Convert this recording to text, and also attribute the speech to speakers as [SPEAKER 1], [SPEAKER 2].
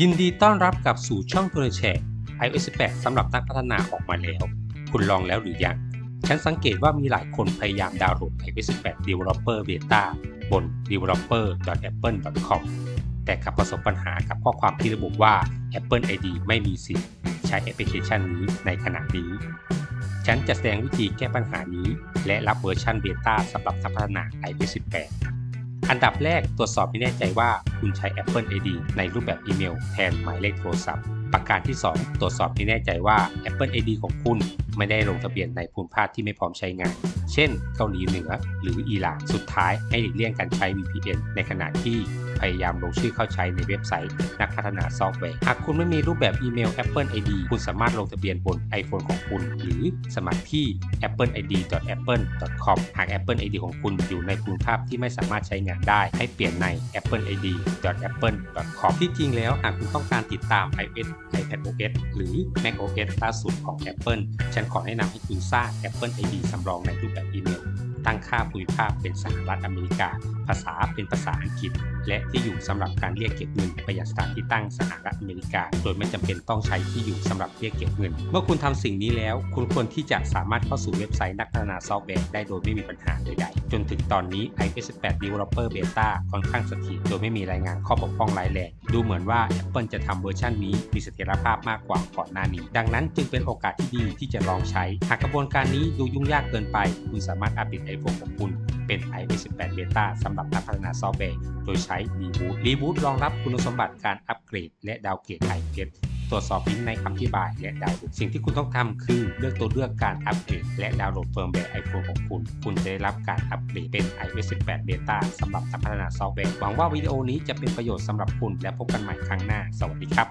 [SPEAKER 1] ยินดีต้อนรับกลับสู่ช่องโทรแชร์ iOS 18สำหรับนักพัฒนาออกมาแล้ว คุณลองแล้วหรือยัง ฉันสังเกตว่ามีหลายคนพยายามดาวน์โหลด iOS 18 Developer Beta บน developer.apple.com แต่กลับประสบปัญหากับข้อความที่ระบุว่า Apple ID ไม่มีสิทธิ์ใช้แอปพลิเคชันนี้ในขณะนี้ ฉันจะแสดงวิธีแก้ปัญหานี้ และรับเวอร์ชันเบต้าสำหรับนักพัฒนา iOS 18 อันดับแรกตรวจสอบให้แน่ใจว่าคุณใช้ Apple ID ในรูปแบบอีเมลแทนหมายเลขโทรศัพท์ ประการที่ 2 ตรวจสอบให้แน่ใจว่า Apple ID ของคุณ ไม่ได้ลงทะเบียนในภูมิภาคที่ไม่พร้อมใช้งาน เช่น เกาหลีเหนือหรืออิหร่าน สุดท้ายให้หลีกเลี่ยงการใช้ VPN ในขณะที่พยายามลงชื่อเข้าใช้ในเว็บไซต์ นักพัฒนาซอฟต์แวร์ หากคุณไม่มีรูปแบบอีเมล Apple ID คุณสามารถลงทะเบียนบน iPhone ของคุณ หรือสมัครที่ appleid.apple.com หาก Apple ID ของคุณอยู่ในภูมิภาคที่ไม่สามารถใช้งานได้ ให้เปลี่ยนใน appleid.apple.com ที่จริงแล้วหากคุณต้องการติดตาม iOS iPadOS หรือ macOS ล่าสุดของ Apple ฉันขอแนะนำให้คุณสร้าง Apple ID สำรองในรูปแบบอีเมล ตั้งค่าภูมิภาคเป็นสหรัฐอเมริกาภาษาเป็นภาษาอังกฤษ และที่อยู่สำหรับการเรียกเก็บเงินไปยังสถานที่ตั้งสหรัฐอเมริกา โดยไม่จำเป็นต้องใช้ที่อยู่สำหรับเรียกเก็บเงิน เมื่อคุณทำสิ่งนี้แล้ว คุณควรที่จะสามารถเข้าสู่เว็บไซต์นักพัฒนาซอฟต์แวร์ได้โดยไม่มีปัญหาใดๆ จนถึงตอนนี้ iOS 8 Developer Beta ค่อนข้างสถียรโดยไม่มีรายงานข้อบกพร่องร้ายแรงดูเหมือนว่า Apple จะทำเวอร์ชันนี้มีเสถียรภาพมากกว่าก่อนหน้านี้ ดังนั้นจึงเป็นโอกาสที่ดีที่จะลองใช้ หากกระบวนการนี้ดูยุ่งยากเกินไป คุณสามารถอัปเดต iPhone ของคุณ เป็น iOS 18 Beta สำหรับนักพัฒนาซอฟต์แวร์ โดยใช้ Reboot Reboot รองรับคุณสมบัติการอัปเกรด และดาวเกรด iOS ตรวจสอบลิงก์ในคำอธิบายและดาวน์โหลด สิ่งที่คุณต้องทำคือเลือกตัวเลือกการอัปเกรด และดาวน์โหลดเฟิร์มแวร์ iPhone ของคุณ คุณจะได้รับการอัปเกรดเป็น iOS 18 Beta สำหรับนักพัฒนาซอฟต์แวร์ หวังว่าวิดีโอนี้จะเป็นประโยชน์สำหรับคุณและพบกันใหม่ครั้งหน้า สวัสดีครับ